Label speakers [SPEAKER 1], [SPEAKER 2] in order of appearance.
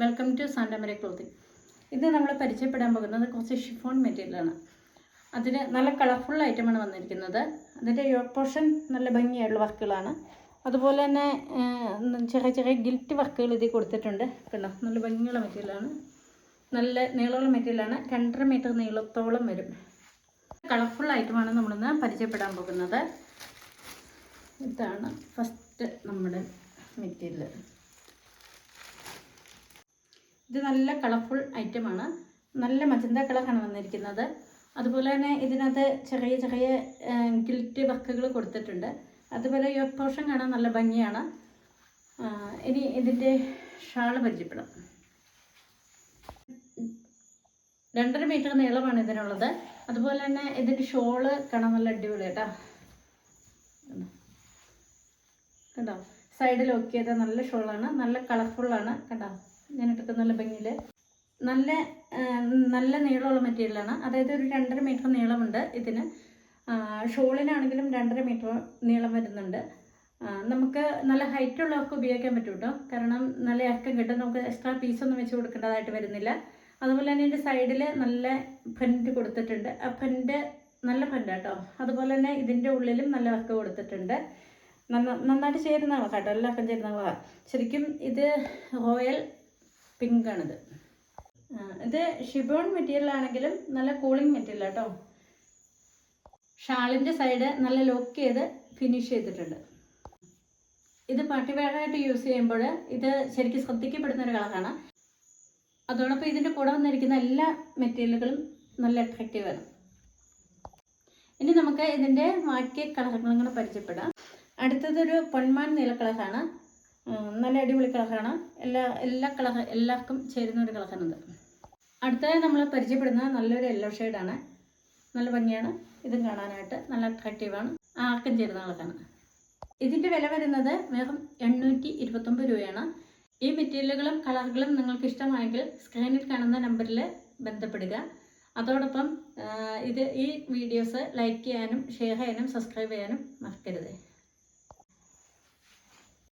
[SPEAKER 1] Welcome to സാൻഡമര clothing ഇന്ന് നമ്മൾ പരിചയപ്പെടാൻ പോകുന്നത് കുറച്ച് ഷിഫോൺ മെറ്റീരിയലാണ് അതിന് നല്ല കളർഫുൾ ഐറ്റമാണ് വന്നിരിക്കുന്നത്. അതിന്റെ യോക്ക് പോർഷൻ നല്ല ഭംഗിയായുള്ള വർക്കുകളാണ്. അതുപോലെ തന്നെ ചെറിയ ചെറിയ ഗിൽറ്റ് വർക്കുകൾ ഇതിൽ കൊടുത്തിട്ടുണ്ട്. കണ്ടോ? നല്ല ഭംഗിയുള്ള മെറ്റീരിയലാണ് നല്ല നീളമുള്ള മെറ്റീരിയലാണ് രണ്ടര മീറ്റർ നീളത്തോളം വരും. കളർഫുൾ ഐറ്റമാണ് നമ്മളിന്ന് പരിചയപ്പെടാൻ പോകുന്നത്. ഇതാണ് ഫസ്റ്റ് നമ്മുടെ മെറ്റീരിയൽ ഇത് നല്ല കളർഫുൾ ഐറ്റമാണ് നല്ല മജന്ത കളറാണ് വന്നിരിക്കുന്നത്. അതുപോലെ തന്നെ ഇതിനകത്ത് ചെറിയ ചെറിയ ഗിൽറ്റ് വർക്കുകൾ കൊടുത്തിട്ടുണ്ട്. അതുപോലെ ഈ പോർഷൻ കാണാൻ നല്ല ഭംഗിയാണ്. ഇനി ഇതിന്റെ ഷാൾ പരിചയപ്പെടാം. രണ്ടര മീറ്റർ നീളമാണ് ഇതിനുള്ളത്. അതുപോലെ തന്നെ ഇതിന്റെ ഷോൾ കാണാൻ നല്ല അടിപൊളി കേട്ടോ കണ്ടോ? സൈഡിൽ ഒക്കെ ചെയ്ത നല്ല ഷോളാണ്. നല്ല കളർഫുള്ളാണ് കണ്ടോ? നല്ല ഭംഗിയിൽ നല്ല നല്ല നീളമുള്ള മെറ്റീരിയലാണ്. അതായത് ഒരു രണ്ടര മീറ്റർ നീളമുണ്ട് ഇതിന്. ഷോളിനാണെങ്കിലും രണ്ടര മീറ്റർ നീളം വരുന്നുണ്ട്. നമുക്ക് നല്ല ഹൈറ്റ് ഉള്ളവർക്ക് ഉപയോഗിക്കാൻ പറ്റും കേട്ടോ കാരണം നല്ല ഇറക്കം കിട്ടും. നമുക്ക് എക്സ്ട്രാ പീസൊന്നും വെച്ച് കൊടുക്കേണ്ടതായിട്ട് വരുന്നില്ല. അതുപോലെ തന്നെ ഇതിന്റെ സൈഡിൽ നല്ല ഫ്രണ്ട് കൊടുത്തിട്ടുണ്ട്. ആ ഫ്രണ്ട് നല്ല ഫ്രണ്ട് കേട്ടോ അതുപോലെ തന്നെ ഇതിന്റെ ഉള്ളിലും നല്ല വർക്ക് കൊടുത്തിട്ടുണ്ട്. നന്ന- നന്നായിട്ട് ചേരുന്ന കേട്ടോ. എല്ലാവർക്കും ചേരുന്ന ശരിക്കും ഇത് റോയൽ പിങ്ക് ആണ് ആ, ഇത് ഷിബോൺ മെറ്റീരിയൽ ആണെങ്കിലും നല്ല കൂളിംഗ് മെറ്റീരിയൽ കേട്ടോ ഷാളിന്റെ സൈഡ് നല്ല ലോക്ക് ചെയ്ത് ഫിനിഷ് ചെയ്തിട്ടുണ്ട്. ഇത് പാർട്ടി വെയറായിട്ട് യൂസ് ചെയ്യുമ്പോൾ ഇത് ശരിക്കും ശ്രദ്ധിക്കപ്പെടുന്ന ഒരു കളറാണ്. അതോടൊപ്പം ഇതിന്റെ കൂടെ വന്നിരിക്കുന്ന എല്ലാ മെറ്റീരിയലുകളും നല്ല അട്രാക്റ്റീവ് ആണ്. ഇനി നമുക്ക് ഇതിന്റെ ബാക്കി കളറുകളും കൂടെ പരിചയപ്പെടാം. അടുത്തതൊരു പൊന്മാൻ നീല കളറാണ്. നല്ല അടിപൊളി കളറാണ്. എല്ലാ എല്ലാ കളർ എല്ലാവർക്കും ചേരുന്ന ഒരു കളറാണിത്. അടുത്തതായി നമ്മൾ പരിചയപ്പെടുന്നത് നല്ലൊരു യെല്ലോ ഷെയ്ഡാണ് നല്ല ഭംഗിയാണ്. ഇതും കാണാനായിട്ട് നല്ല അട്രാക്റ്റീവാണ് ആർക്കും ചേരുന്ന കളറാണ്. ഇതിന്റെ വില വരുന്നത് വെറും എണ്ണൂറ്റി ഇരുപത്തൊമ്പത് രൂപയാണ്. ഈ മെറ്റീരിയലുകളും കളറുകളും നിങ്ങൾക്ക് ഇഷ്ടമായെങ്കിൽ സ്ക്രീനിൽ കാണുന്ന നമ്പറിൽ ബന്ധപ്പെടുക. അതോടൊപ്പം ഇത് ഈ വീഡിയോസ് ലൈക്ക് ചെയ്യാനും ഷെയർ ചെയ്യാനും സബ്സ്ക്രൈബ് ചെയ്യാനും മറക്കരുത്.